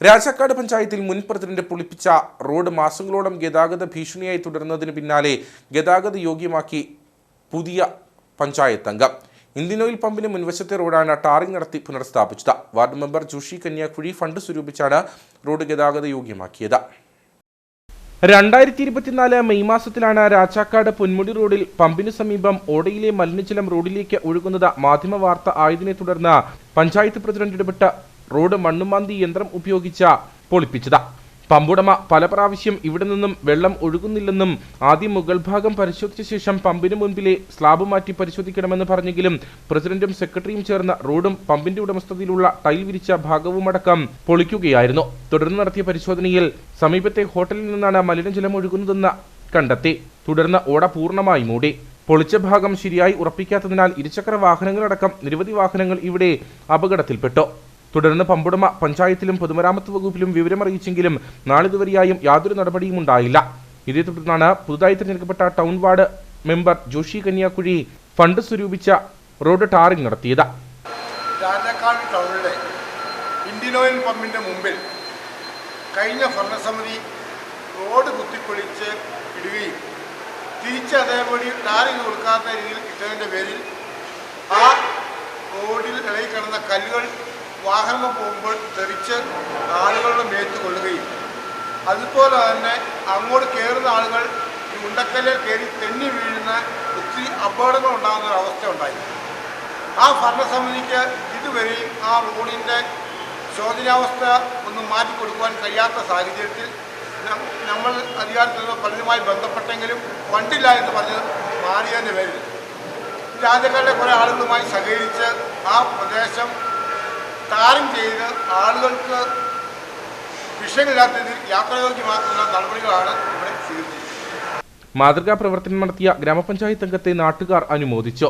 രാജാക്കാട് പഞ്ചായത്തിൽ മുൻ president പൊളിപ്പിച്ച road മാസങ്ങളോളം ഗതാഗത ഭീഷണിയായി തുടരുന്നതിന് പിന്നാലെ ഗതാഗത യോഗ്യമാക്കി പുതിയ പഞ്ചായത്ത് അംഗം. ഇന്ത്യൻ ഓയിൽ പമ്പിന് മുൻവശത്തെ റോഡാണ് ടാറിംഗ് നടത്തി പുനർസ്ഥാപിച്ചത്. Ward member Joshi Kanyakuzhi fund സ്വരൂപിച്ചാണ് road ഗതാഗത യോഗ്യമാക്കിയത്. രണ്ടായിരത്തി ഇരുപത്തിനാല് മെയ് മാസത്തിലാണ് രാജാക്കാട് പൊന്മുടി റോഡിൽ പമ്പിന് സമീപം ഓടയിലെ മലിനജലം റോഡിലേക്ക് ഒഴുകുന്നത് മാധ്യമ വാർത്ത ആയതിനെ തുടർന്ന് പഞ്ചായത്ത് പ്രസിഡന്റ് ഇടപെട്ട റോഡ് മണ്ണുമാന്തി യന്ത്രം ഉപയോഗിച്ച പൊളിപ്പിച്ചത്. പമ്പുടമ പല പ്രാവശ്യം ഇവിടെ നിന്നും വെള്ളം ഒഴുകുന്നില്ലെന്നും ആദ്യം മുകൾ ഭാഗം പരിശോധിച്ച ശേഷം പമ്പിന് മുൻപിലെ സ്ലാബ് മാറ്റി പരിശോധിക്കണമെന്ന് പറഞ്ഞെങ്കിലും പ്രസിഡന്റും സെക്രട്ടറിയും ചേർന്ന റോഡും പമ്പിന്റെ ഉടമസ്ഥതയിലുള്ള ടൈൽ വിരിച്ച ഭാഗവുമടക്കം പൊളിക്കുകയായിരുന്നു. തുടർന്ന് നടത്തിയ പരിശോധനയിൽ സമീപത്തെ ഹോട്ടലിൽ നിന്നാണ് മലിനജലം ഒഴുകുന്നതെന്ന് കണ്ടെത്തി. തുടർന്ന് ഓട പൂർണമായി മൂടി. പൊളിച്ച ഭാഗം ശരിയായി ഉറപ്പിക്കാത്തതിനാൽ ഇരുചക്ര വാഹനങ്ങളടക്കം നിരവധി വാഹനങ്ങൾ ഇവിടെ അപകടത്തിൽപ്പെട്ടു. തുടർന്ന് പമ്പുടമ പഞ്ചായത്തിലും പൊതുമരാമത്ത് വകുപ്പിലും വിവരമറിയിച്ചെങ്കിലും നാളിതുവരെയായും യാതൊരു നടപടിയും ഉണ്ടായില്ല. ഇതേ തുടർന്നാണ് പുതുതായി തിരഞ്ഞെടുക്കപ്പെട്ട town ward member Joshi Kanyakuzhi fund സ്വരൂപിച്ച road tarring നടത്തിയത്. മുമ്പിൽ കഴിഞ്ഞ ഭരണസമിതി റോഡ് കുത്തിപ്പൊളിച്ച് ഇടുകയും തിരിച്ച് അതേപടി ടാറിങ് കൊടുക്കാത്ത രീതിയിൽ ഇട്ടതിന്റെ പേരിൽ ആ റോഡിൽ ഇളകി കിടന്ന കല്ലുകൾ വാഹനങ്ങൾ പോകുമ്പോൾ തെറിച്ച് ആളുകളുടെ മേത്ത് കൊള്ളുകയും അതുപോലെ തന്നെ അങ്ങോട്ട് കയറുന്ന ആളുകൾ ഈ ഉണ്ടക്കല്ലിൽ കയറി തെന്നി വീഴുന്ന ഒത്തിരി അപകടങ്ങൾ ഉണ്ടാകുന്ന ഒരു അവസ്ഥ ഉണ്ടായി. ആ ഭരണസമിതിക്ക് ഇതുവരെയും ആ റോഡിന്റെ ശോചനാവസ്ഥ ഒന്ന് മാറ്റിക്കൊടുക്കുവാൻ കഴിയാത്ത സാഹചര്യത്തിൽ നമ്മൾ അധികാരത്തിൽ നിന്ന് പലരുമായി ബന്ധപ്പെട്ടെങ്കിലും ഫണ്ടില്ല എന്ന് പറഞ്ഞ് മാറിയതിന്റെ പേരിൽ രാജക്കാരുടെ കുറേ ആളുകളുമായി സഹകരിച്ച് ആ പ്രദേശം ടാറിങ് ചെയ്ത് ആളുകൾക്ക് വിഷയമില്ലാത്ത രീതിയിൽ യാത്രായോഗ്യമാക്കുന്ന നടപടികളാണ് ഇവിടെ സ്വീകരിച്ചത് മാതൃകാ പ്രവർത്തനം നടത്തിയ ഗ്രാമപഞ്ചായത്ത് അംഗത്തെ നാട്ടുകാർ അനുമോദിച്ചു.